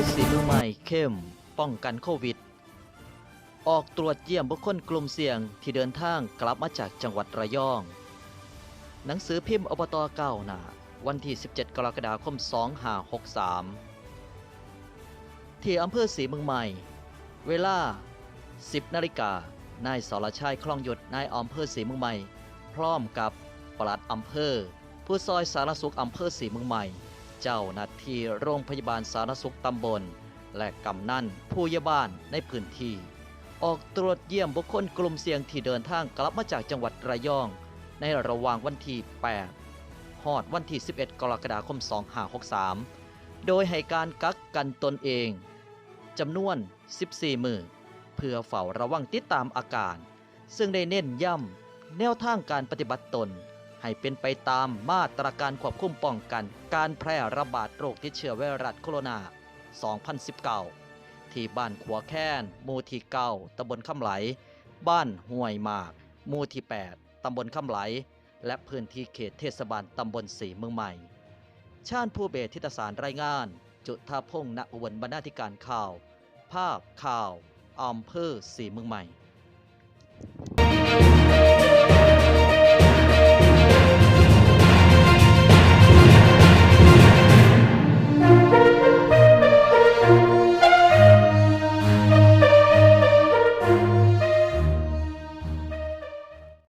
อสีมืองใหม่เข้ม ป้องกันโควิด ออกตรวจเยี่ยมบุคคลกลุ่มเสี่ยงที่เดินทางกลับมาจากจังหวัดระยอง หนังสือพิมพ์อบตเก้าหนาวันที่ 17 กรกฎาคม 2563 ที่อำเภอสีเมืองใหม่ เวลา 10 นาฬิกา นายสรชัยคล่องหยดนายอำเภอสีเมืองใหม่ พร้อมกับปลัดอำเภอ ผู้ซอยสารสุขอำเภอสีเมืองใหม่ เจ้าหน้าที่โรงพยาบาลสารสุขตำบล และกำนันผู้ยาบ้านในพื้นที่ ออกตรวจเยี่ยมบุคคลกลุ่มเสี่ยงที่เดินทางกลับมาจากจังหวัดระยอง ในระหว่างวันที่8ฮอดวันที่ 11 กรกฎาคม 2563 โดยให้การกักกันตนเองจำนวน 14 มือเพื่อเฝ้าระวังติดตามอาการ ซึ่งได้เน้นย้ำแนวทางการปฏิบัติตน ให้เป็นไปตามมาตรการควบคุมป้องกัน การแพร่ระบาดโรคติดเชื้อไวรัสโคโรนา 2019 ที่บ้านขัวแค้นหมู่ที่9ตำบลคำไหล บ้านห้วยหมากหมู่ที่ 8 ตำบลคำไหล และพื้นที่เขตเทศบาลตำบลสีเมืองใหม่ ชาญผู้เบสทิตสารรายงาน จุธาพงษ์ณอุบลบรรณาธิการข่าว ภาพข่าวอำเภอสีเมืองใหม่